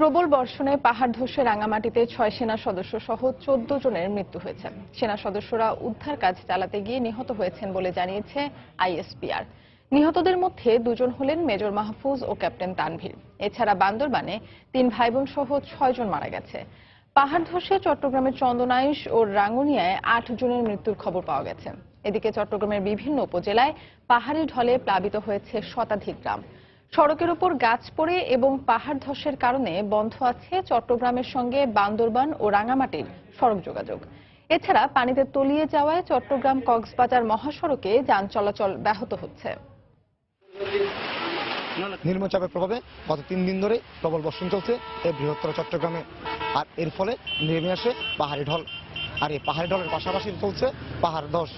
প্রবল বর্ষণে পাহাড় ধসে রাঙামাটিতে ছয় সেনা সদস্য সহ চোদ্দ জনের মৃত্যু হয়েছে। সেনা সদস্যরা উদ্ধার কাজ চালাতে গিয়ে নিহত হয়েছেন বলে জানিয়েছে আইএসপিআর। নিহতদের মধ্যে দুজন হলেন মেজর মাহফুজ ও ক্যাপ্টেন তানভীর। এছাড়া বান্দরবানে তিন ভাই বোন সহ ছয় জন মারা গেছে। পাহাড় ধসে চট্টগ্রামের চন্দনাইশ ও রাঙ্গুনিয়ায় আট জনের মৃত্যুর খবর পাওয়া গেছে। এদিকে চট্টগ্রামের বিভিন্ন উপজেলায় পাহাড়ি ঢলে প্লাবিত হয়েছে শতাধিক গ্রাম। সড়কের উপর গাছ পড়ে এবং পাহাড় ধসের কারণে বন্ধ আছে চট্টগ্রামের সঙ্গে বান্দরবান ও রাঙামাটির সড়ক যোগাযোগ। এছাড়া পানিতে তলিয়ে যাওয়ায় চট্টগ্রাম কক্সবাজার মহাসড়কে যান চলাচল ব্যাহত হচ্ছে। নিম্নচাপের প্রভাবে গত তিন দিন ধরে প্রবল বর্ষণ চলছে এই বৃহত্তর চট্টগ্রামে। আর এর ফলে নেমে আসে পাহাড়ি ঢল। আর এই পাহাড়ি ঢলের পাশাপাশি চলছে পাহাড় ধস।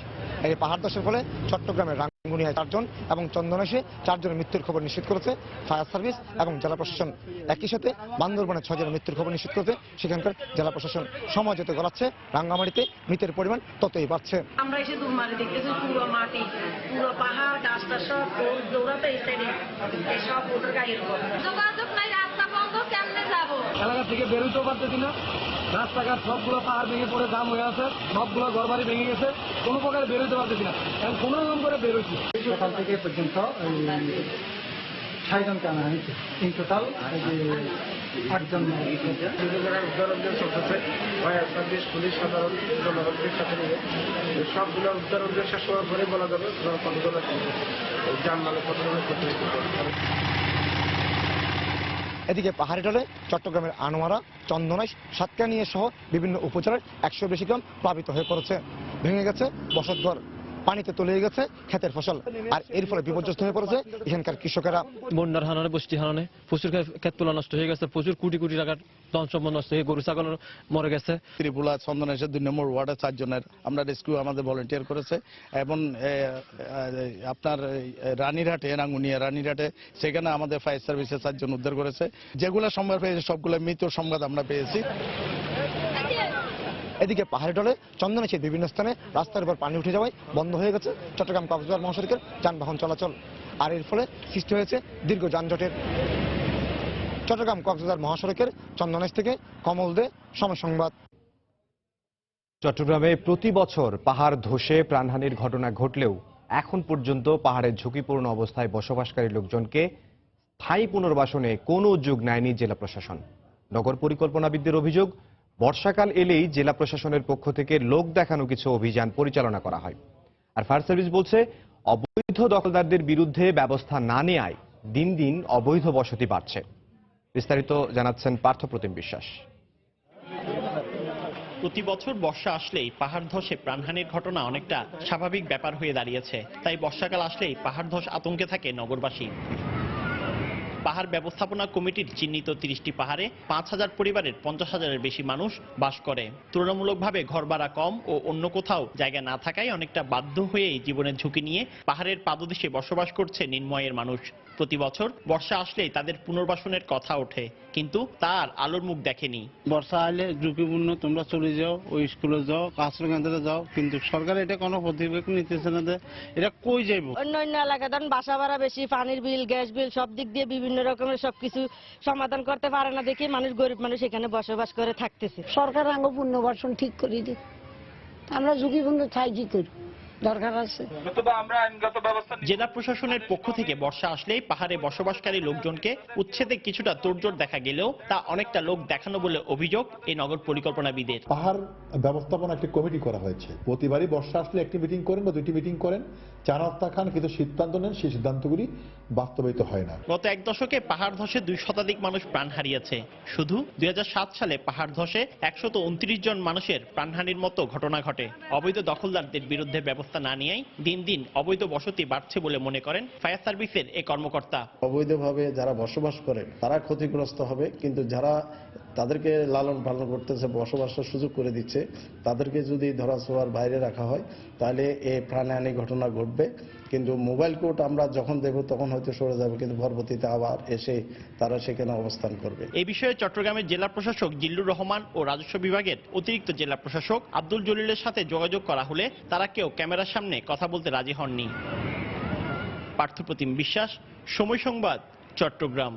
এই পাহাড় ধসের ফলে চট্টগ্রামের রাঙ্গুনিয়ায় চারজন এবং চন্দনেশে চারজনের মৃত্যুর খবর নিশ্চিত করেছে ফায়ার সার্ভিস এবং জেলা প্রশাসন। একই সাথে বান্দরবানে ছজনের মৃত্যুর খবর নিশ্চিত করেছে। সেখানকার জেলা প্রশাসন সময় যত গড়াচ্ছে রাঙ্গামাটিতে মৃতের পরিমাণ ততই বাড়ছে। আমরা এসে দেখতেছি পুরো মাটি পুরো পাহাড় গাছটা সব দৌড়াতে সব ওটার গায়ের যোগাযোগ নাই রাস্তা বন্ধ কেমনে যাব? এলাকা থেকে বেরোতেও পারতেছি না। রাস্তাঘাট সবগুলো পাহাড় ভেঙে পড়ে জাম হয়ে আছে। সবগুলো ঘরবাড়ি ভেঙে গেছে। কোনো প্রকারে বেরোতে পারতেছি না। এখন কোনো রকম করে বেরোচ্ছি সকাল থেকে পর্যন্ত আনা হয়েছে ইন টোটাল আটজন সবগুলো শেষ হওয়ার পরে বলা যাবে কতজনের ক্ষতি এদিকে চট্টগ্রামের আনোয়ারা, চন্দনাইশ, সাতকানিয়া সহ বিভিন্ন উপজেলার একশো বেশি গ্রাম প্লাবিত হয়ে পড়েছে। ভেঙে গেছে বসতঘর। পানিতে তলিয়ে গেছে ক্ষেতের ফসল। আর এর ফলে বিপর্যস্ত হয়ে পড়েছে এখানকার কৃষকেরা। বন্যার হানানে বৃষ্টি হানানে প্রচুর ক্ষেত- তোলা নষ্ট হয়ে গেছে প্রচুর কোটি কোটি টাকার ধন সম্পদ নষ্ট হয়ে গরু ছাগল মরে গেছে। ত্রিপুরা চন্দনেশ্বর দুই নম্বর ওয়ার্ডে চারজনের আমরা রেস্কিউ আমাদের ভলেন্টিয়ার করেছে। এবং আপনার রানীরহাটে রাঙ্গুনিয়া রানীরহাটে সেখানে আমাদের ফায়ার সার্ভিসের চারজন উদ্ধার করেছে। যেগুলো সম্ভব পেয়েছে সবগুলো মৃত সংবাদ আমরা পেয়েছি। এদিকে পাহাড়ি ঢলে চন্দনেশের বিভিন্ন স্থানে রাস্তার উপর পানি উঠে যাওয়ায় বন্ধ হয়ে গেছে চট্টগ্রাম কক্সবাজার মহাসড়কের যানবাহন চলাচল। আর এর ফলে সৃষ্টি হয়েছে দীর্ঘ যানজটের। চট্টগ্রাম কক্সবাজার মহাসড়কের চন্দনেশ থেকে কমল দে, সময় চট্টগ্রামে প্রতি বছর পাহাড় ধসে প্রাণহানির ঘটনা ঘটলেও এখন পর্যন্ত পাহাড়ের ঝুঁকিপূর্ণ অবস্থায় বসবাসকারী লোকজনকে স্থায়ী পুনর্বাসনে কোনো উদ্যোগ নেয়নি জেলা প্রশাসন। নগর পরিকল্পনাবিদদের অভিযোগ বর্ষাকাল এলেই জেলা প্রশাসনের পক্ষ থেকে লোক দেখানো কিছু অভিযান পরিচালনা করা হয়। আর ফায়ার সার্ভিস বলছে, অবৈধ দখলদারদের বিরুদ্ধে ব্যবস্থা না নেয়ায় দিন দিন অবৈধ বসতি বাড়ছে। বিস্তারিত জানাচ্ছেন পার্থপ্রতিম বিশ্বাস। প্রতি বছর বর্ষা আসলেই পাহাড় ধসে প্রাণহানির ঘটনা অনেকটা স্বাভাবিক ব্যাপার হয়ে দাঁড়িয়েছে। তাই বর্ষাকাল আসলেই পাহাড় ধস আতঙ্কে থাকে নগরবাসী। পাহাড় ব্যবস্থাপনা কমিটির চিহ্নিত তিরিশটি পাহাড়ে পাঁচ হাজার পরিবারের পঞ্চাশ হাজারের বেশি মানুষ বাস করে। তুলনামূলকভাবে ঘর ভাড়া কম ও অন্য কোথাও জায়গা না থাকায় অনেকটা বাধ্য হয়েই জীবনের ঝুঁকি নিয়ে পাহাড়ের পাদদেশে বসবাস করছে নির্ময়ের মানুষ। প্রতি বছর বর্ষা আসলেই তাদের পুনর্বাসনের কথা ওঠে কিন্তু তার আলোর মুখ দেখেনি। বর্ষা আইলে ঝুঁকিপূর্ণ তোমরা চলে যাও ওই স্কুলে যাও আশ্রয় কেন্দ্রে যাও কিন্তু সরকার এটা কোনো প্রতিবেদন নিতেছে না যে এটা কই যাইব? অন্য অন্য এলাকায় ধরেন বাসা ভাড়া বেশি পানির বিল গ্যাস বিল সব দিক দিয়ে বিভিন্ন রকমের সবকিছু সমাধান করতে পারে না দেখে মানুষ গরিব মানুষ এখানে বসবাস করে থাকতেছে। সরকার আঙ্গ পুনর্বাসন ঠিক করে দিক। আমরা ঝুঁকিপূর্ণ চাই কি করি দরকার আছে। জেলা প্রশাসনের পক্ষ থেকে বর্ষা আসলেই পাহাড়ে বসবাসকারী লোকজনকে উচ্ছেদে কিছুটা তোড়জোড় দেখা গেলেও তা অনেকটা লোক দেখানো বলে অভিযোগ এই নগর পরিকল্পনাবিদের। পাহাড় ব্যবস্থাপনা একটি কমিটি করা হয়েছে। প্রতিবারই বর্ষা আসলে একটি মিটিং করেন বা দুইটি মিটিং করেন। চার খান কিন্তু সিদ্ধান্ত নেন সেই সিদ্ধান্তগুলি বাস্তবায়িত হয় না। গত এক দশকে পাহাড় ধসে দুই শতাধিক মানুষ প্রাণ হারিয়েছে। শুধু দুই হাজার সাত সালে পাহাড় ধসে একশত উনত্রিশ জন মানুষের প্রাণহানির মতো ঘটনা ঘটে। অবৈধ দখলদারদের বিরুদ্ধে ব্যবস্থা না নিয়েই দিন দিন অবৈধ বসতি বাড়ছে বলে মনে করেন ফায়ার সার্ভিসের এই কর্মকর্তা। অবৈধভাবে যারা বসবাস করে তারা ক্ষতিগ্রস্ত হবে, কিন্তু যারা তাদেরকে লালন পালন করতেছে, বসবাসের সুযোগ করে দিচ্ছে, তাদেরকে যদি ধরা ছোঁয়ার বাইরে রাখা হয়, তাহলে এ প্রাণহানি ঘটনা ঘটবে। কিন্তু মোবাইল কোর্ট আমরা যখন দেব তখন হয়তো সরে যাবে, কিন্তু পরবর্তীতে আবার এসে তারা সেখানে অবস্থান করবে। এই বিষয়ে চট্টগ্রামের জেলা প্রশাসক জিল্লুর রহমান ও রাজস্ব বিভাগের অতিরিক্ত জেলা প্রশাসক আব্দুল জলিলের সাথে যোগাযোগ করা হলে তারা কেউ ক্যামেরার সামনে কথা বলতে রাজি হননি। পার্থপ্রতিম বিশ্বাস, সময় সংবাদ, চট্টগ্রাম।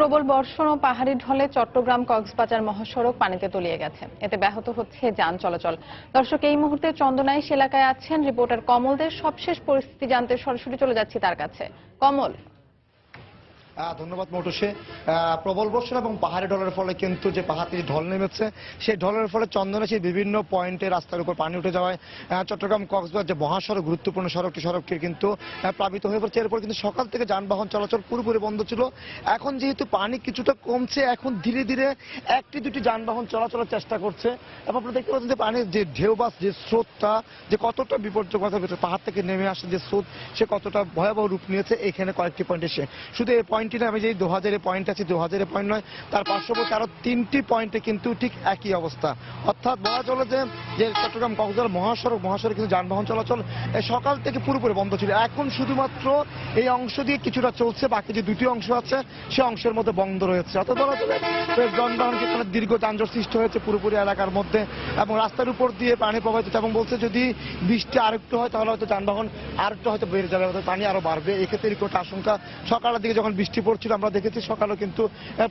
প্রবল বর্ষণ ও পাহাড়ি ঢলে চট্টগ্রাম কক্সবাজার মহাসড়ক পানিতে তলিয়ে গেছে। এতে ব্যাহত হচ্ছে যান চলাচল। দর্শক, এই মুহূর্তে চন্দনাইশ এলাকায় আছেন রিপোর্টার কমলদের সবশেষ পরিস্থিতি জানতে সরাসরি চলে যাচ্ছি তার কাছে। কমল ধন্যবাদ মোটুসে। প্রবল বর্ষণ এবং পাহাড়ি ঢলের ফলে কিন্তু যে পাহাড় থেকে ঢল নেমেছে, সেই ঢলের ফলে চন্দনাশির বিভিন্ন পয়েন্টে রাস্তার উপর পানি উঠে যাওয়ায় চট্টগ্রাম, কক্সবাজার যে মহাসড়ক, গুরুত্বপূর্ণ সড়কটি সড়কটি কিন্তু প্লাবিত হয়ে পড়ছে। এরপর কিন্তু সকাল থেকে যানবাহন চলাচল পুরোপুরি বন্ধ ছিল। এখন যেহেতু পানি কিছুটা কমছে, এখন ধীরে ধীরে একটি দুটি যানবাহন চলাচলের চেষ্টা করছে। এবং আপনারা দেখতে পাচ্ছেন যে পানির যে ঢেউ বা যে স্রোতটা, যে কতটা বিপর্যকর পাহাড় থেকে নেমে আসে যে স্রোত, সে কতটা ভয়াবহ রূপ নিয়েছে, এখানে কয়েকটি পয়েন্ট এসে। শুধু এই পয়েন্টটি না আমি যে দু হাজারের পয়েন্ট আছে দু হাজারের পয়েন্ট নয়, তার পার্শ্ববর্তী আরও তিনটি পয়েন্টে কিন্তু ঠিক একই অবস্থা। অর্থাৎ বলা চলে যে যে চট্টগ্রাম কক্সবাজার মহাসড়ক মহাসড়ক কিন্তু যানবাহন চলাচল সকাল থেকে পুরোপুরি বন্ধ ছিল। এখন শুধুমাত্র এই অংশ দিয়ে কিছুটা চলছে, বাকি যে দুটি অংশ আছে, সে অংশের মধ্যে বন্ধ রয়েছে। অর্থাৎ বলা চলে যে, যানবাহন এখানে দীর্ঘ যানজট সৃষ্টি হয়েছে পুরোপুরি এলাকার মধ্যে এবং রাস্তার উপর দিয়ে পানি প্রবাহিত এবং বলছে যদি বৃষ্টি আরেকটু হয়, তাহলে হয়তো যানবাহন আরেকটু হয়তো বেড়ে যাবে পানি আরও বাড়বে। এক্ষেত্রে আশঙ্কা সকালের দিকে যখন বৃষ্টি পড়ছিল, আমরা দেখেছি সকালেও কিন্তু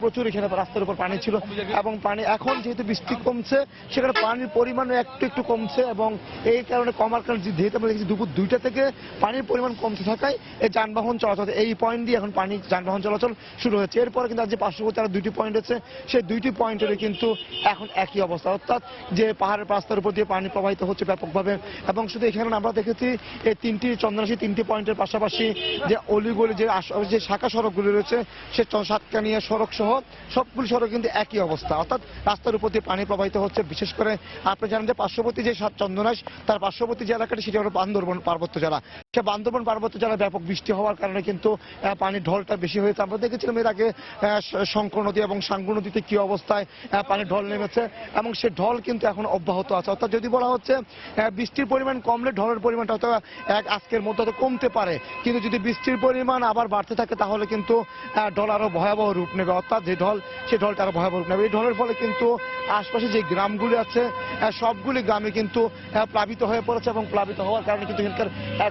প্রচুর এখানে রাস্তার উপর পানি ছিল। এবং পানি এখন যেহেতু বৃষ্টি কমছে, সেখানে পানির পরিমাণও একটু একটু কমছে এবং এই কারণে কমার কারণে যেহেতু আমরা দেখেছি দুপুর দুইটা থেকে পানির পরিমাণ কমতে থাকায় এই যানবাহন চলাচল, এই পয়েন্ট দিয়ে এখন পানি যানবাহন চলাচল শুরু হয়েছে। এরপরে কিন্তু আজ যে পার্শ্ববর্তী আরও দুইটি পয়েন্ট আছে সেই দুইটি পয়েন্টের কিন্তু এখন একই অবস্থা। অর্থাৎ যে পাহাড়ের রাস্তার উপর দিয়ে পানি প্রবাহিত হচ্ছে ব্যাপকভাবে এবং শুধু এখানে আমরা দেখেছি এই তিনটি চন্দ্রাশি তিনটি পয়েন্টের পাশাপাশি যে অলিগলি যে যে শাখা সড়কগুলি রয়েছে সে সাতকানিয়া, সড়ক সহ সবগুলি সড়ক কিন্তু একই অবস্থা। অর্থাৎ রাস্তার উপর দিয়ে পানি প্রবাহিত হচ্ছে। বিশেষ করে আপনি জানেন যে পার্শ্ববর্তী যে চন্দনাশ, তার পার্শ্ববর্তী যে এলাকাটি, সেটি হলো বান্দরবন পার্বত্য জেলা। সে বান্দরবন পার্বত্য জেলায় ব্যাপক বৃষ্টি হওয়ার কারণে কিন্তু পানির ঢলটা বেশি হয়েছে। আমরা দেখেছিলাম এর আগে শঙ্কর নদী এবং সাঙ্গু নদীতে কি অবস্থায় পানির ঢল নেমেছে এবং সে ঢল কিন্তু এখন অব্যাহত আছে। অর্থাৎ যদি বলা হচ্ছে বৃষ্টির পরিমাণ কমলে ঢলের পরিমাণটা হয়তো এক আজকের মধ্যে কমতে পারে। কিন্তু যদি বৃষ্টির পরিমাণ আবার বাড়তে থাকে, তাহলে কিন্তু ঢল আরও ভয়াবহ রূপ নেবে। অর্থাৎ যে ঢল, সে ঢলটা আরও ভয়াবহ রূপ নেবে। এই ঢলের ফলে কিন্তু আশপাশে যে গ্রামগুলি আছে সবগুলি গ্রামে কিন্তু প্লাবিত হয়ে পড়েছে এবং প্লাবিত হওয়ার কারণে কিন্তু এখানকার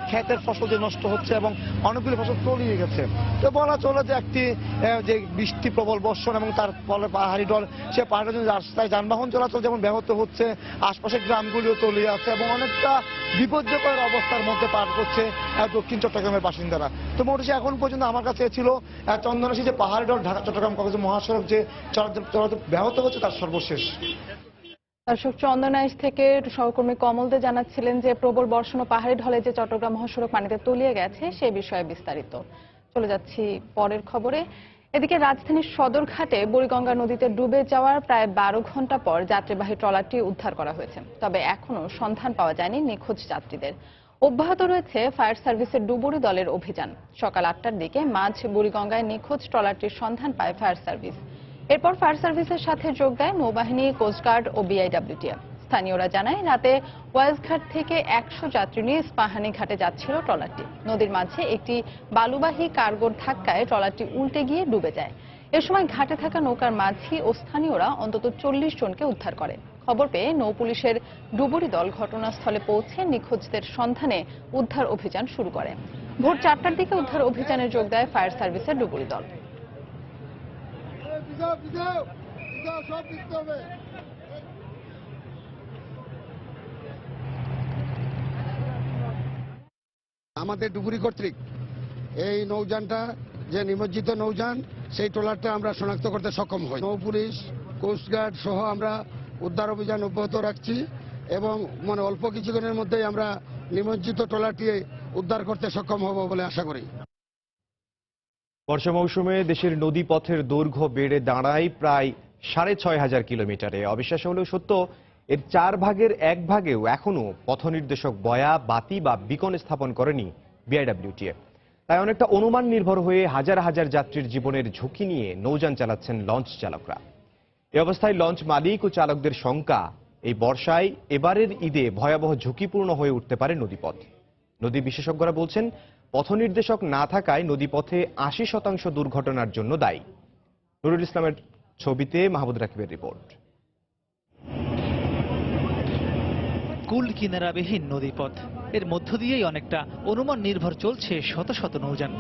ক্ষেতের ফসল যে নষ্ট হচ্ছে এবং অনেকগুলি ফসল তলিয়ে গেছে। তো বলা চলে যে একটি যে বৃষ্টি প্রবল বর্ষণ এবং তার ফলে পাহাড়ি ঢল, সে পাহাড়ের জন্য রাস্তায় যানবাহন চলাচল যেমন ব্যাহত হচ্ছে, আশপাশের গ্রামগুলিও তলিয়ে আছে এবং অনেকটা বিপর্যকর অবস্থার মধ্যে পার করছে দক্ষিণ চট্টগ্রামের বাসিন্দারা। তো মোটামুটি এখন পর্যন্ত আমার কাছে ছিল চন্দনাশী যে পাহাড়ি ঢল, ঢাকা, চট্টগ্রাম কক্সবাজার মহাসড়ক যে চলাচল ব্যাহত হচ্ছে তার সর্বশেষ। দর্শক চন্দনাইশ থেকে সহকর্মী কমলদে জানাচ্ছিলেন যে প্রবল বর্ষণ ও পাহাড়ি ঢলে যে চট্টগ্রাম মহাসড়ক পানিতে তলিয়ে গেছে সেই বিষয়ে বিস্তারিত। চলে যাচ্ছি পরের খবরে। এদিকে রাজধানীর সদরঘাটে বুড়িগঙ্গা নদীতে ডুবে যাওয়ার প্রায় বারো ঘণ্টা পর যাত্রীবাহী ট্রলারটি উদ্ধার করা হয়েছে। তবে এখনও সন্ধান পাওয়া যায়নি নিখোঁজ যাত্রীদের। অব্যাহত রয়েছে ফায়ার সার্ভিসের ডুবুরি দলের অভিযান। সকাল আটটার দিকে মাঝ বুড়িগঙ্গায় নিখোঁজ ট্রলারটির সন্ধান পায় ফায়ার সার্ভিস। এরপর ফায়ার সার্ভিসের সাথে যোগ দেয় নৌবাহিনী কোস্টগার্ড ও বিআইডব্লিউটিএফ। স্থানীয়রা জানায়, রাতে ওয়াইজঘাট থেকে একশো যাত্রী নিয়ে স্পাহানি ঘাটে যাচ্ছিল ট্রলারটি। নদীর মাঝে একটি বালুবাহী কার্গোর ধাক্কায় ট্রলারটি উল্টে গিয়ে ডুবে যায়। এ সময় ঘাটে থাকা নৌকার মাঝি ও স্থানীয়রা অন্তত চল্লিশ জনকে উদ্ধার করে। খবর পেয়ে নৌ পুলিশের ডুবুরি দল ঘটনাস্থলে পৌঁছে নিখোঁজদের সন্ধানে উদ্ধার অভিযান শুরু করে। ভোর চারটার দিকে উদ্ধার অভিযানে যোগ দেয় ফায়ার সার্ভিসের ডুবুরি দল। আমাদের ডুবুরি কর্তৃক এই নৌযানটা, যে নিমজ্জিত নৌযান, সেই ট্রলারটা আমরা শনাক্ত করতে সক্ষম হই। নৌ পুলিশ কোস্টগার্ড সহ আমরা উদ্ধার অভিযান অব্যাহত রাখছি এবং মানে অল্প কিছুদিনের মধ্যেই আমরা নিমজ্জিত ট্রলারটি উদ্ধার করতে সক্ষম হব বলে আশা করি। বর্ষা মৌসুমে দেশের নদীপথের দৈর্ঘ্য বেড়ে দাঁড়ায় প্রায় সাড়ে ছয় হাজার কিলোমিটারে। অবিশ্বাস হলেও সত্য, এর চার ভাগের এক ভাগেও এখনও পথ নির্দেশক বয়া, বাতি বা বিকন স্থাপন করেনি বিআইডব্লিউটিএফ। তাই অনেকটা অনুমান নির্ভর হয়ে হাজার হাজার যাত্রীর জীবনের ঝুঁকি নিয়ে নৌযান চালাচ্ছেন লঞ্চ চালকরা। এ অবস্থায় লঞ্চ মালিক ও চালকদের শঙ্কা। এই বর্ষায় এবারের ঈদে ভয়াবহ ঝুঁকিপূর্ণ হয়ে উঠতে পারে নদীপথ। নদী বিশেষজ্ঞরা বলছেন পথ নির্দেশক না থাকায় নদীপথে আশি শতাংশ দুর্ঘটনার জন্য দায়ী। নুরুল ইসলামের ছবিতে মাহমুদ রাকিবের রিপোর্ট। কুল কিনারাবিহীন নদীপথ। এর মধ্য দিয়েই অনেকটা অনুমান নির্ভর চলছে শত শত নৌযান।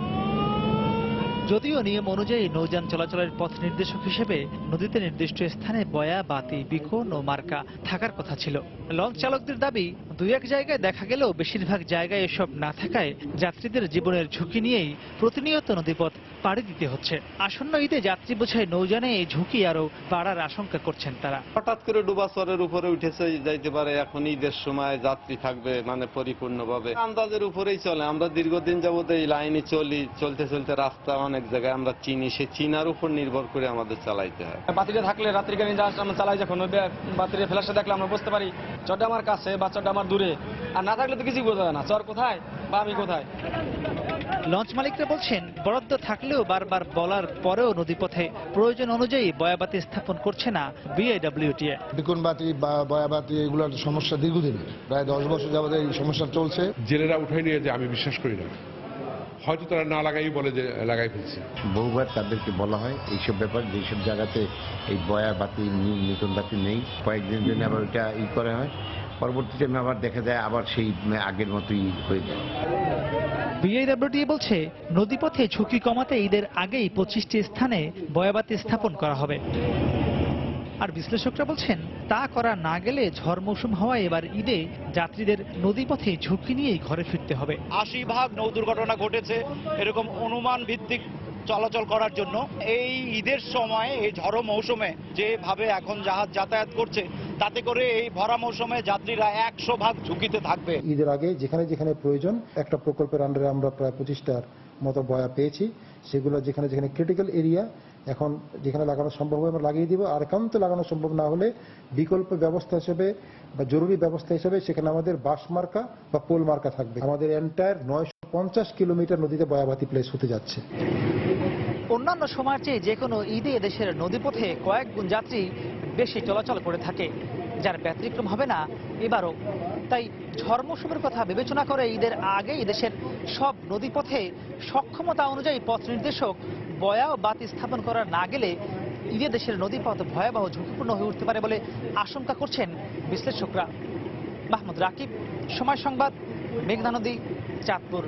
যদিও নিয়ম অনুযায়ী নৌযান চলাচলের পথ নির্দেশক হিসেবে নদীতে নির্দিষ্ট স্থানে বয়া, বাতি বিকোন ও মার্কা থাকার কথা ছিল। লঞ্চ চালকদের দাবি দুই এক জায়গায় দেখা গেলেও বেশিরভাগ জায়গায় এসব না থাকায় যাত্রীদের জীবনের ঝুঁকি নিয়েই প্রতিনিয়ত নদীপথ পাড়ি দিতে হচ্ছে। আসন্ন ঈদে যাত্রী বোঝাই নৌযানে এই ঝুঁকি আরও বাড়ার আশঙ্কা করছেন তারা। হঠাৎ করে ডুবাচরের উপরে উঠেছে যাইতে পারে এখন ঈদের সময় যাত্রী থাকবে মানে পরিপূর্ণভাবে। আন্দাজের উপরেই চলে। আমরা দীর্ঘদিন যাবত এই লাইনে চলি চলতে চলতে রাস্তা অনেক জায়গায় আমরা চিনি। সে চিনার উপর নির্ভর করে আমাদের চালাইতে হয়। বাতিটা থাকলে রাত্রিকালীন জাহাজ আমরা চালাই যখন বাতির ফ্ল্যাশটা দেখলে আমরা বুঝতে পারি চরটা আমার কাছে বা চরটা আমার দূরে। আর না থাকলে তো কিছুই বোঝা যায় না। চর কোথায়? বা আমি কোথায়? লঞ্চ মালিকরা বলছেন বরাদ্দ থাকলেও বারবার বলার পরেও নদীপথে প্রয়োজন অনুযায়ী বয়াবাতি স্থাপন করছে না বিআইডব্লিউটিএ। বিকুনবাতি বা বয়াবাতি এগুলোর সমস্যা দীর্ঘদিন। প্রায় দশ বছর যাবত এই সমস্যা চলছে। জেলেরা উঠাই নিয়ে যে আমি বিশ্বাস করি না। হয়তো তারা না লাগাই বলে যে লাগাই ফেলছে। বহুবার তাদেরকে বলা হয় এইসব ব্যাপার যেসব জায়গাতে এই বয়া বাতি নতুন বাতি নেই। কয়েকদিন জন্য আবার ওইটা ই করা হয়। পরবর্তী টাইমে আবার দেখা যায় আবার সেই আগের মতোই হয়ে যায়। বিআইডব্লিউটিএ বলছে নদীপথে ঝুঁকি কমাতে ঈদের আগেই পঁচিশটি স্থানে বয়াবাতি স্থাপন করা হবে। আর বিশ্লেষকরা বলছেন তা করা না গেলে ঝড় মৌসুম হওয়ায় এবার ঈদে যাত্রীদের নদীপথে ঝুঁকি নিয়েই ঘরে ফিরতে হবে। আশি ভাগ নৌ দুর্ঘটনা ঘটেছে এরকম অনুমান ভিত্তিক চলাচল করার জন্য। এই ঈদের সময়, এই ঝড়ো মৌসুমে যেভাবে এখন জাহাজ যাতায়াত করছে, তাতে করে এই ভরা মৌসুমে যাত্রীরা একশো ভাগ ঝুঁকিতে থাকবে। ঈদের আগে যেখানে যেখানে প্রয়োজন, একটা প্রকল্পের আন্ডারে আমরা প্রায় পঁচিশটার মতো বয়া পেয়েছি। সেগুলো যেখানে যেখানে ক্রিটিক্যাল এরিয়া এখন যেখানে লাগানো সম্ভব হবে আমরা লাগিয়ে দিব। আর একান্ত লাগানো সম্ভব না হলে বিকল্প ব্যবস্থা হিসেবে বা জরুরি ব্যবস্থা হিসেবে সেখানে আমাদের বাস মার্কা বা পোল মার্কা থাকবে। আমাদের এন্টায়ার নয়শো পঞ্চাশ কিলোমিটার নদীতে বয়াবাতি প্লেস হতে যাচ্ছে। অন্যান্য সময়ের চেয়ে যে কোনো ঈদে দেশের নদীপথে কয়েক গুণ যাত্রী বেশি চলাচল করে থাকে, যার ব্যতিক্রম হবে না এবারও। তাই ঝড় কথা বিবেচনা করে ঈদের আগে দেশের সব নদীপথে সক্ষমতা অনুযায়ী পথ নির্দেশক বয়া ও বাতি স্থাপন করা না গেলে ঈদে দেশের নদীপথ ভয়াবহ ঝুঁকিপূর্ণ হয়ে উঠতে পারে বলে আশঙ্কা করছেন বিশ্লেষকরা। মাহমুদ রাকিব, সময় সংবাদ মেঘনা নদী চাঁদপুর।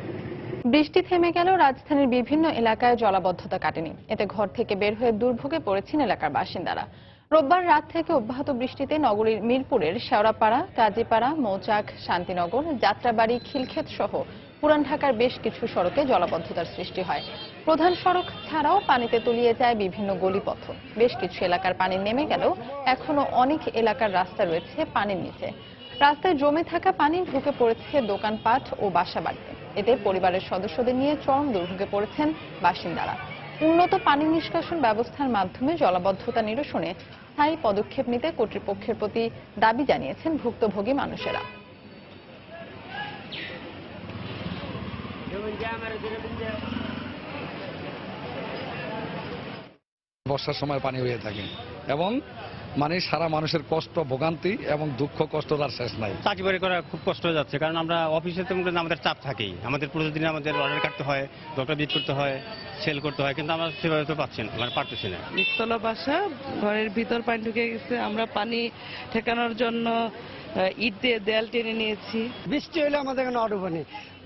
বৃষ্টি থেমে গেলেও রাজধানীর বিভিন্ন এলাকায় জলাবদ্ধতা কাটেনি। এতে ঘর থেকে বের হয়ে দুর্ভোগে পড়েছেন এলাকার বাসিন্দারা। রোববার রাত থেকে অব্যাহত বৃষ্টিতে নগরীর মিরপুরের শেওড়াপাড়া, কাজীপাড়া, মৌচাক, শান্তিনগর, যাত্রাবাড়ি, খিলক্ষেত সহ পুরান ঢাকার বেশ কিছু সড়কে জলাবদ্ধতার সৃষ্টি হয়। প্রধান সড়ক ছাড়াও পানিতে তলিয়ে যায় বিভিন্ন গলিপথ। বেশ কিছু এলাকার পানি নেমে গেলেও এখনও অনেক এলাকার রাস্তা রয়েছে পানির নিচে। রাস্তায় জমে থাকা পানি ঢুকে পড়েছে দোকানপাট ও বাসাবাড়িতে। এতে পরিবারের সদস্যদের নিয়ে চরম দুর্ভোগে পড়েছেন বাসিন্দারা। উন্নত পানি নিষ্কাশন ব্যবস্থার মাধ্যমে জলাবদ্ধতা নিরসনে স্থায়ী পদক্ষেপ নিতে কর্তৃপক্ষের প্রতি দাবি জানিয়েছেন ভুক্তভোগী মানুষেরা। বর্ষার সময় পানি হয়ে থাকে এবং মানে সারা মানুষের কষ্ট ভোগান্তি এবং দুঃখ কষ্ট তার শেষ নাই। চাকরি বাড়ি করা খুব কষ্ট হয়ে যাচ্ছে কারণ আমরা অফিসে তো আমাদের চাপ থাকেই। আমাদের প্রতিদিন আমাদের অর্ডার কাটতে হয় ডক্টর বিট করতে হয় সেল করতে হয় কিন্তু আমরা সেভাবে তো পাচ্ছি না মানে পারতেছি না। নিচতলা বাসা ঘরের ভিতর পানি ঢুকে গেছে আমরা পানি ঠেকানোর জন্য ইট দিয়ে দেয়াল টেনে নিয়েছি। বৃষ্টি হলে আমাদের এখানে অটো পানি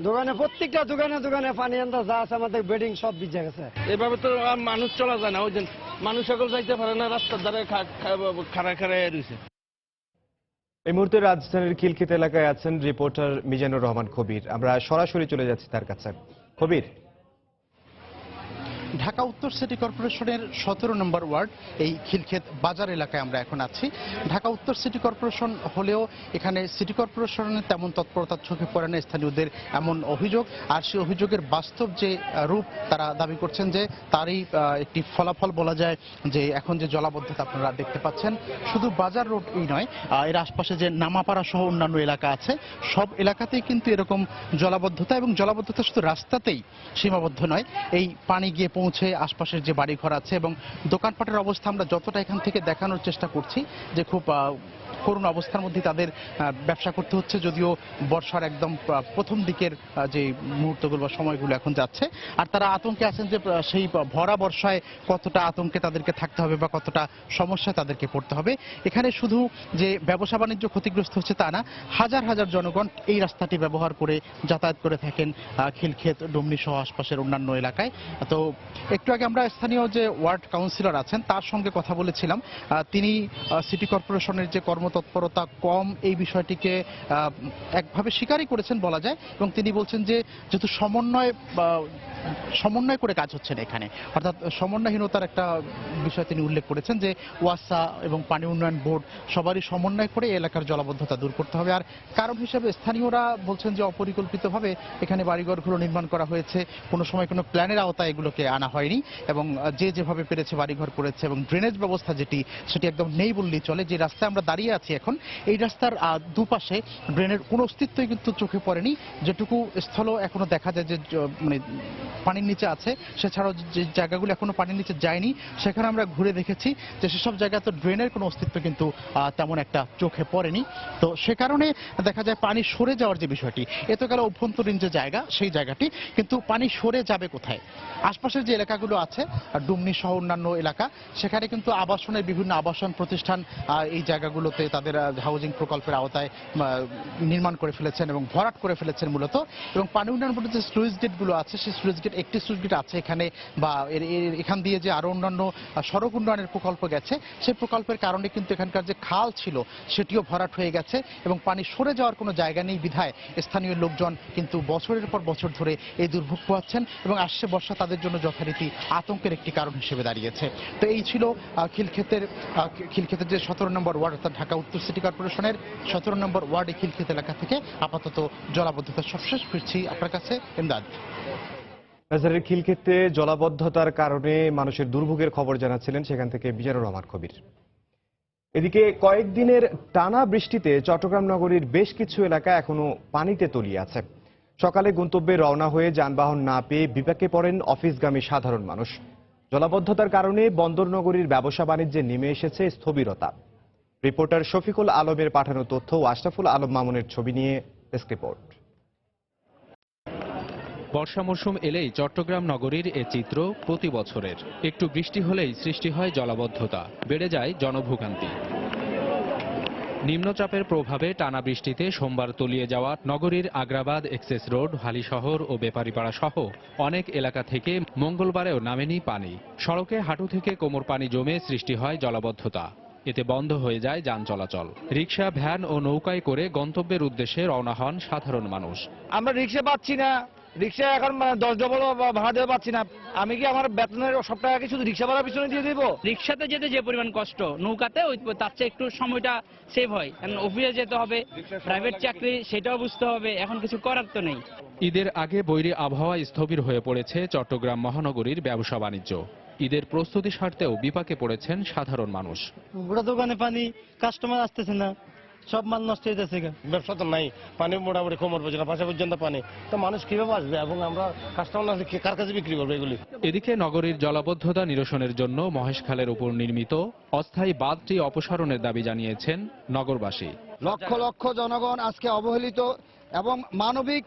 দোকানে প্রত্যেকটা দোকানে দোকানে পানি আনতে যা আছে আমাদের বেডিং সব ভিজে গেছে। এভাবে তো আর মানুষ চলা যায় না ওই যে মানুষ সকল যাইতে পারে না, রাস্তার ধারে খাড়া খাড়ায় রয়েছে এই মুহূর্তে রাজধানীর খিলখিত এলাকায় আছেন রিপোর্টার মিজানুর রহমান কবির আমরা সরাসরি চলে যাচ্ছি তার কাছে। কবির ঢাকা উত্তর সিটি কর্পোরেশনের সতেরো নম্বর ওয়ার্ড, এই খিলক্ষেত বাজার এলাকায় আমরা এখন আছি। ঢাকা উত্তর সিটি কর্পোরেশন হলেও এখানে সিটি কর্পোরেশনের তেমন তৎপরতার চোখে পড়ে না স্থানীয়দের এমন অভিযোগ। আর সেই অভিযোগের বাস্তব যে রূপ তারা দাবি করছেন যে, তারই একটি ফলাফল বলা যায় যে, এখন যে জলাবদ্ধতা আপনারা দেখতে পাচ্ছেন, শুধু বাজার রোড এই নয় এর আশপাশে যে নামাপাড়া সহ অন্যান্য এলাকা আছে, সব এলাকাতেই কিন্তু এরকম জলাবদ্ধতা এবং জলাবদ্ধতা শুধু রাস্তাতেই সীমাবদ্ধ নয়। এই পানি গিয়ে পৌঁছে আশপাশের যে বাড়িঘর আছে এবং দোকানপাটের অবস্থা আমরা যতটা এখান থেকে দেখানোর চেষ্টা করছি যে খুব করুণ অবস্থার মধ্যে তাদের ব্যবসা করতে হচ্ছে। যদিও বর্ষার একদম প্রথম দিকের যে মুহূর্তগুলো বা সময়গুলো এখন যাচ্ছে। আর তারা আতঙ্কে আছেন যে সেই ভরা বর্ষায় কতটা আতঙ্কে তাদেরকে থাকতে হবে বা কতটা সমস্যায় তাদেরকে পড়তে হবে। এখানে শুধু যে ব্যবসা বাণিজ্য ক্ষতিগ্রস্ত হচ্ছে তা না, হাজার হাজার জনগণ এই রাস্তাটি ব্যবহার করে যাতায়াত করে থাকেন খিলক্ষেত, ডুমনি সহ আশপাশের অন্যান্য এলাকায়। তো একটু আগে আমরা স্থানীয় যে ওয়ার্ড কাউন্সিলর আছেন, তার সঙ্গে কথা বলেছিলাম। তিনি সিটি কর্পোরেশনের যে কর্মতৎপরতা কম, এই বিষয়টিকে একভাবে স্বীকারই করেছেন বলা যায় এবং তিনি বলছেন যে যেহেতু সমন্বয় সমন্বয় করে কাজ হচ্ছে না এখানে। অর্থাৎ সমন্বয়হীনতার একটা বিষয় তিনি উল্লেখ করেছেন যে ওয়াসা এবং পানি উন্নয়ন বোর্ড সবারই সমন্বয় করে এলাকার জলাবদ্ধতা দূর করতে হবে। আর কারণ হিসেবে স্থানীয়রা বলছেন যে অপরিকল্পিতভাবে এখানে বাড়িঘরগুলো নির্মাণ করা হয়েছে। কোনো সময় কোনো প্ল্যানের আওতায় এগুলোকে আনা হয়নি এবং যে যেভাবে পেরেছে বাড়িঘর করেছে এবং ড্রেনেজ ব্যবস্থা যেটি, সেটি একদম নেই বললেই চলে। যে রাস্তায় আমরা দাঁড়িয়ে আছি এখন। এই রাস্তার দুপাশে ড্রেনের কোনো অস্তিত্বই কিন্তু চোখে পড়েনি। যেটুকু স্থল এখনও দেখা যায় যে মানে পানির নিচে আছে, সেছাড়াও যে জায়গাগুলো এখনও পানির নিচে যায়নি, সেখানে আমরা ঘুরে দেখেছি যে সেসব জায়গাতে ড্রেনের কোনো অস্তিত্ব কিন্তু তেমন একটা চোখে পড়েনি। তো সে কারণে দেখা যায় পানি সরে যাওয়ার যে বিষয়টি, এ তো গেল অভ্যন্তরীণ যে জায়গা, সেই জায়গাটি, কিন্তু পানি সরে যাবে কোথায়? আশপাশের যে এলাকাগুলো আছে ডুমনি সহ অন্যান্য এলাকা, সেখানে কিন্তু আবাসনের বিভিন্ন আবাসন প্রতিষ্ঠান এই জায়গাগুলোতে তাদের হাউজিং প্রকল্পের আওতায় নির্মাণ করে ফেলেছেন এবং ভরাট করে ফেলেছেন মূলত। এবং পানি উন্নয়ন বোর্ডের যে স্লুইস গেটগুলো আছে, সেই স্লুইস গেট একটি স্লুইস গেট আছে এখানে বা এখান দিয়ে যে আরও অন্যান্য সড়ক উন্নয়নের প্রকল্প গেছে, সেই প্রকল্পের কারণে কিন্তু এখানকার যে খাল ছিল, সেটিও ভরাট হয়ে গেছে এবং পানি সরে যাওয়ার কোনো জায়গা নেই বিধায় স্থানীয় লোকজন কিন্তু বছরের পর বছর ধরে এই দুর্ভোগ পোহাচ্ছেন এবং আসছে বর্ষা তাদের জন্য যথারীতি আতঙ্কের একটি কারণ হিসেবে দাঁড়িয়েছে। তো এই ছিল খিলক্ষেতের খিলক্ষেতের যে সতেরো নম্বর ওয়ার্ড অর্থাৎ ঢাকা উত্তর সিটি কর্পোরেশনের সতেরো নম্বর ওয়ার্ড খিলক্ষেত এলাকা থেকে আপাতত জলাবদ্ধতা সবশেষ ফিরছি আপনার কাছে এমদাদ রাজধানীর খিলক্ষেত্রে জলাবদ্ধতার কারণে মানুষের দুর্ভোগের খবর জানাচ্ছিলেন সেখান থেকে বিজানুর রহমান কবির। এদিকে কয়েকদিনের টানা বৃষ্টিতে চট্টগ্রাম নগরীর বেশ কিছু এলাকা এখনও পানিতে তলিয়ে আছে। সকালে গন্তব্যে রওনা হয়ে যানবাহন না পেয়ে বিপাকে পড়েন অফিসগামী সাধারণ মানুষ। জলাবদ্ধতার কারণে বন্দর নগরীর ব্যবসা বাণিজ্যে নেমে এসেছে স্থবিরতা। রিপোর্টার শফিকুল আলমের পাঠানো তথ্য ও আশরাফুল আলম মামুনের ছবি নিয়ে ডেস্ক রিপোর্ট। বর্ষা মৌসুম এলেই চট্টগ্রাম নগরীর এ চিত্র প্রতি বছরের। একটু বৃষ্টি হলেই সৃষ্টি হয় জলাবদ্ধতা, বেড়ে যায় জনভোগান্তি। নিম্নচাপের প্রভাবে টানা বৃষ্টিতে সোমবার তলিয়ে যাওয়া নগরীর আগ্রাবাদ এক্সেস রোড, হালিশহর ও বেপারীপাড়া সহ অনেক এলাকা থেকে মঙ্গলবারেও নামেনি পানি। সড়কে হাঁটু থেকে কোমর পানি জমে সৃষ্টি হয় জলাবদ্ধতা। এতে বন্ধ হয়ে যায় যান চলাচল। রিক্সা, ভ্যান ও নৌকায় করে গন্তব্যের উদ্দেশ্যে রওনা হন সাধারণ মানুষ। আমরা রিক্সা পাচ্ছি না। রিক্সা এখন মানে দশ ডবল ভাড়া দিতে পাচ্ছি না। আমি কি আমার বেতনের সব টাকা কি শুধু রিক্সা ভাড়া পিছনে দিয়ে দেবো? রিক্সাতে যেতে যে পরিমাণ কষ্ট নৌকাতে ওই তার চেয়ে একটু সময়টা সেভ হয়। কারণ অফিসে যেতে হবে প্রাইভেট চাকরি সেটাও বুঝতে হবে এখন কিছু করার তো নেই। ঈদের আগে বৈরী আবহাওয়া স্থবির হয়ে পড়েছে চট্টগ্রাম মহানগরীর ব্যবসা বাণিজ্য। ঈদের প্রস্তুতি সারতেও বিপাকে পড়েছেন সাধারণ মানুষ। গোটা দোকানে পানি কাস্টমার আসতেছে না। সব মাল নষ্ট হয়ে যাচ্ছে ব্যবসা তো নাই পানি মোটামুটি কোমর পর্যন্ত পাশে পর্যন্ত পানি। তো মানুষ কীভাবে আসবে এবং আমরা কাস্টমার আসলে কার কাছে বিক্রি করব এগুলি? এদিকে নগরীর জলাবদ্ধতা নিরসনের জন্য মহেশখালের উপর নির্মিত অস্থায়ী বাঁধটি অপসারণের দাবি জানিয়েছেন নগরবাসী। লক্ষ লক্ষ জনগণ আজকে অবহেলিত এবং মানবিক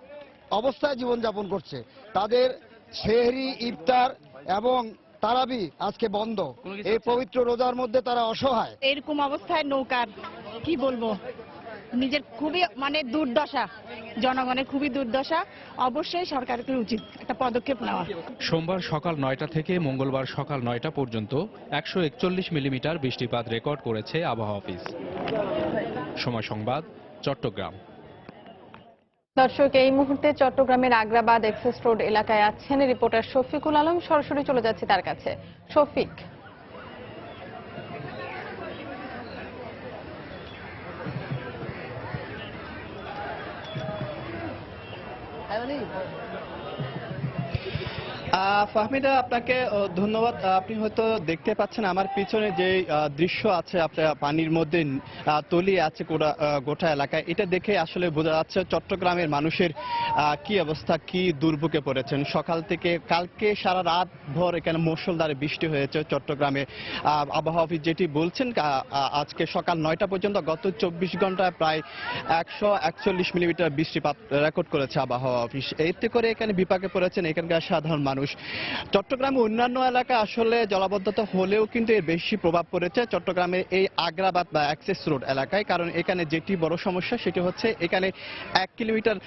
অবস্থায় জীবনযাপন করছে। তাদের সেহরি ইফতার এবং তারাবি আজকে বন্ধ। এই পবিত্র রোজার মধ্যে তারা অসহায়। এরকম অবস্থায় নৌকার কি বলব? নিজের খুবই মানে দুর্দশা। জনগণের খুবই দুর্দশা। অবশ্যই সরকারের উচিত একটা পদক্ষেপ নেওয়া। সোমবার সকাল নয়টা থেকে মঙ্গলবার সকাল নয়টা পর্যন্ত একশো একচল্লিশ মিলিমিটার বৃষ্টিপাত রেকর্ড করেছে আবহাওয়া অফিস। সময় সংবাদ চট্টগ্রাম। দর্শক এই মুহূর্তে চট্টগ্রামের আগ্রাবাদ এক্সেস রোড এলাকায় আছেন রিপোর্টার শফিকুল আলম। সরাসরি চলে যাচ্ছে তার কাছে। শফিক 还有另一个 ফাহমিদা, আপনাকে ধন্যবাদ। আপনি হয়তো দেখতে পাচ্ছেন আমার পিছনে যে দৃশ্য আছে, আপনার পানির মধ্যে তলিয়ে আছে গোটা এলাকায়। এটা দেখে আসলে বোঝা যাচ্ছে চট্টগ্রামের মানুষের কি অবস্থা, কি দুর্ভোগে পড়েছেন। সকাল থেকে কালকে সারা রাত ভর এখানে মুষলধারে বৃষ্টি হয়েছে চট্টগ্রামে। আবহাওয়া অফিস যেটি বলছেন আজকে সকাল নয়টা পর্যন্ত গত চব্বিশ ঘন্টায় প্রায় একশো একচল্লিশ মিলিমিটার বৃষ্টিপাত রেকর্ড করেছে আবহাওয়া অফিস। এতে করে এখানে বিপাকে পড়েছেন এখানকার সাধারণ মানুষ। চট্টগ্রামে অন্যান্য এলাকা আসলে জলাবদ্ধতা হলেও কিন্তু এর বেশি প্রভাব পড়েছে চট্টগ্রামে এই আগ্রাবাদ বা অ্যাক্সেস রোড এলাকায়। কারণ এখানে যেটি বড় সমস্যা সেটি হচ্ছে এখানে এক কিলোমিটার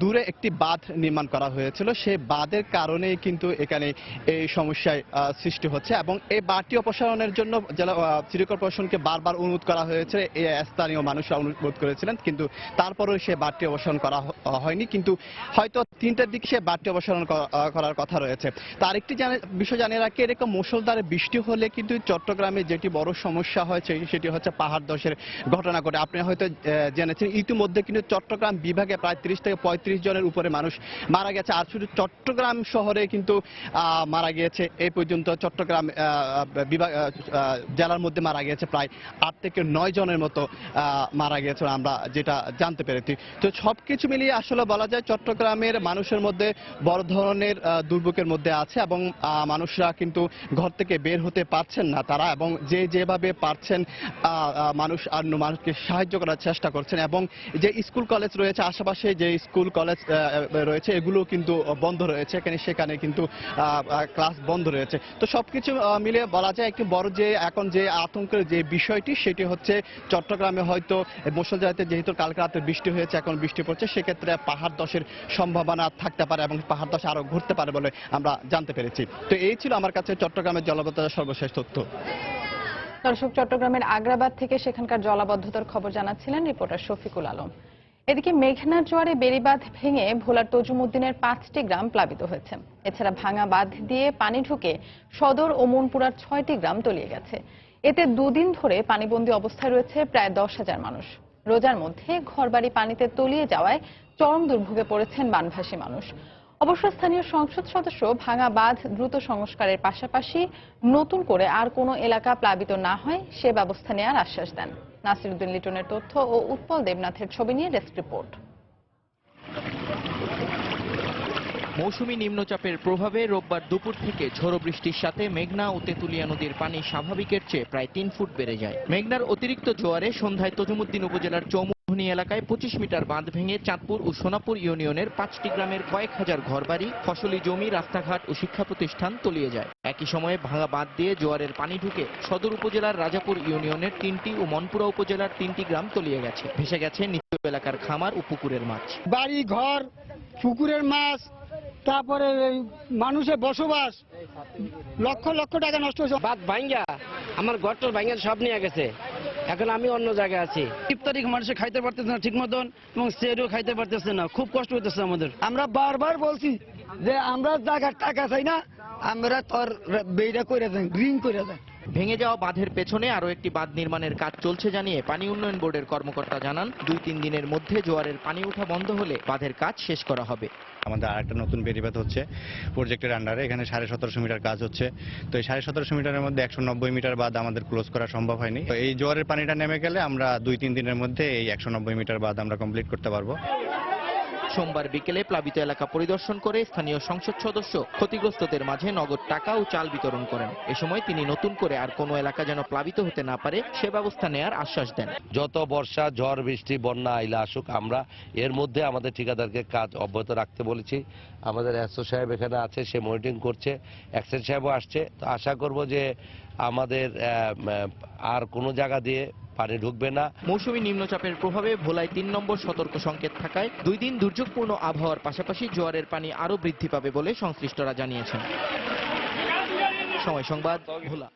দূরে একটি বাঁধ নির্মাণ করা হয়েছিল। সেই বাঁধের কারণেই কিন্তু এখানে এই সমস্যায় সৃষ্টি হচ্ছে এবং এই বাঁধটি অপসারণের জন্য জেলা সিটি কর্পোরেশনকে বারবার অনুরোধ করা হয়েছে। এই স্থানীয় মানুষরা অনুরোধ করেছিলেন, কিন্তু তারপরেও সে বাঁধটি অপসারণ করা হয়নি। কিন্তু হয়তো তিনটার দিকে সে বাঁধটি অপসারণ করার কথা রয়েছে। তার একটি বিষয় জানিয়ে রাখি এরকম মুসলধারে বৃষ্টি হলে কিন্তু চট্টগ্রামে যেটি বড় সমস্যা হয়েছে সেটি হচ্ছে পাহাড় ধসের ঘটনা ঘটে। আপনি হয়তো জেনেছেন ইতিমধ্যে কিন্তু চট্টগ্রাম বিভাগে প্রায় তিরিশ থেকে পঁয়ত্রিশ জনের উপরে মানুষ মারা গেছে। আর শুধু চট্টগ্রাম শহরে কিন্তু মারা গিয়েছে। এই পর্যন্ত চট্টগ্রাম বিভাগ জেলার মধ্যে মারা গিয়েছে প্রায় আট থেকে নয় জনের মতো মারা গিয়েছে আমরা যেটা জানতে পেরেছি। তো সবকিছু মিলিয়ে আসলে বলা যায় চট্টগ্রামের মানুষের মধ্যে বড় ধরনের আহ, দুর্ভোগের মধ্যে আছে এবং মানুষরা কিন্তু ঘর থেকে বের হতে পারছেন না তারা এবং যে যেভাবে পারছেন মানুষ আর মানুষকে সাহায্য করার চেষ্টা করছেন এবং যে স্কুল কলেজ রয়েছে, আশেপাশে যে স্কুল কলেজ রয়েছে এগুলো কিন্তু বন্ধ রয়েছে। এখানে, সেখানে কিন্তু ক্লাস বন্ধ রয়েছে। তো সবকিছু মিলে বলা যায় একটি বড় যে, এখন যে আতঙ্কের যে বিষয়টি, সেটি হচ্ছে চট্টগ্রামে হয়তো মুসলধারাতে যেহেতু কালকে রাতে বৃষ্টি হয়েছে, এখন বৃষ্টি পড়ছে, সেক্ষেত্রে পাহাড় দশের সম্ভাবনা থাকতে পারে এবং পাহাড় দশ আরও ঘুরতে পারে বলে আমরা জানতে পেরেছি। তো এই ছিল আমার কাছে চট্টগ্রামের জলবদ্ধতার সর্বশেষ তথ্য। দর্শক, চট্টগ্রামের আগ্রাবাদ থেকে সেখানকার জলাবদ্ধতার খবর জানাচ্ছিলেন রিপোর্টার শফিকুল আলম। এদিকে মেঘনার জোয়ারে বেড়িবাঁধ ভেঙে ভোলার তজুমুদ্দিনের পাঁচটি গ্রাম প্লাবিত হয়েছে। এছাড়া ভাঙা বাঁধ দিয়ে পানি ঢুকে সদর ও মনপুরার ছয়টি গ্রাম তলিয়ে গেছে। এতে দুদিন ধরে পানিবন্দী অবস্থায় রয়েছে প্রায় দশ হাজার মানুষ। রোজার মধ্যে ঘরবাড়ি পানিতে তলিয়ে যাওয়ায় চরম দুর্ভোগে পড়েছেন বানভাসী মানুষ। অবশ্য স্থানীয় সংসদ সদস্য ভাঙা বাঁধ দ্রুত সংস্কারের পাশাপাশি নতুন করে আর কোন এলাকা প্লাবিত না হয়, সে ব্যবস্থা নেওয়ার আশ্বাস দেন। নাসিরুদ্দিন লিটনের তথ্য ও উৎপল দেবনাথের ছবি নিয়ে ডেস্ক রিপোর্ট। মৌসুমী নিম্নচাপের প্রভাবে রোববার দুপুর থেকে ঝোড়ো বৃষ্টির সাথে মেঘনা ও তেঁতুলিয়া নদীর পানি স্বাভাবিকের চেয়ে প্রায় তিন ফুট বেড়ে যায়। মেঘনার অতিরিক্ত জোয়ারে সন্ধ্যায় তজুমুদ্দিন উপজেলার চৌমুহনী এলাকায় পঁচিশ মিটার বাঁধ ভেঙে চাঁদপুর ও সোনাপুর ইউনিয়নের পাঁচটি গ্রামের কয়েক হাজার ঘরবাড়ি, ফসলি জমি, রাস্তাঘাট ও শিক্ষা প্রতিষ্ঠান তলিয়ে যায়। একই সময়ে ভাঙা বাঁধ দিয়ে জোয়ারের পানি ঢুকে সদর উপজেলার রাজাপুর ইউনিয়নের তিনটি ও মনপুরা উপজেলার তিনটি গ্রাম তলিয়ে গেছে। ভেসে গেছে নিচু এলাকার খামার ও পুকুরের মাছ। বাড়ি ঘর পুকুরের মাছ তারপরে এই মানুষের বসবাস লক্ষ লক্ষ টাকা নষ্ট হয়েছে। বাদ ভাঙ্গা আমার ঘরটার ভাঙ্গা সব নিয়ে গেছে। এখন আমি অন্য জায়গায় আছি। ইফতারি মানুষে খাইতে পারতেছে না ঠিক মতন এবং সেরও খাইতে পারতেছে না। খুব কষ্ট হইতেছে আমাদের। আমরা বারবার বলছি যে আমরা জায়গার টাকা চাই না আমরা তোর বেইটা করে দেন রিং করে দেন ভেঙে যাওয়া বাঁধের পেছনে আরও একটি বাঁধ নির্মাণের কাজ চলছে জানিয়ে পানি উন্নয়ন বোর্ডের কর্মকর্তা জানান, দুই তিন দিনের মধ্যে জোয়ারের পানি ওঠা বন্ধ হলে বাঁধের কাজ শেষ করা হবে। আমাদের আরেকটা নতুন বেরিবাদ হচ্ছে প্রজেক্টের আন্ডারে এখানে সাড়ে সতেরোশো মিটার কাজ হচ্ছে। তো এই সাড়ে সতেরোশো মিটারের মধ্যে একশো নব্বই মিটার বাদ আমাদের ক্লোজ করা সম্ভব হয়নি। তো এই জোয়ারের পানিটা নেমে গেলে আমরা দুই তিন দিনের মধ্যে এই একশো নব্বই মিটার বাদ আমরা কমপ্লিট করতে পারব। সোমবার বিকেলে প্লাবিত এলাকা পরিদর্শন করে স্থানীয় সংসদ সদস্য ক্ষতিগ্রস্তদের মাঝে নগদ টাকা ও চাল বিতরণ করেন। এ সময় তিনি নতুন করে আর কোনো এলাকা যেন প্লাবিত হতে না পারে, সে ব্যবস্থা নেয়ার আশ্বাস দেন। যত বর্ষা, ঝড়, বৃষ্টি, বন্যা, আইলা আসুক, আমরা এর মধ্যে আমাদের ঠিকাদারকে কাজ অব্যাহত রাখতে বলেছি। আমাদের এসও সাহেব এখানে আছে, সে মনিটরিং করছে এক্সেন সাহেবও আসছে। তো আশা করব যে আমাদের আর কোনো জায়গা দিয়ে পানি ঢুকবে না। মৌসুমি নিম্নচাপের প্রভাবে ভোলায় তিন নম্বর সতর্ক সংকেত থাকায় দুই দিন দুর্যোগপূর্ণ আবহাওয়ার পাশাপাশি জোয়ারের পানি আরও বৃদ্ধি পাবে বলে সংশ্লিষ্টরা জানিয়েছেন। সময় সংবাদ, ভোলা।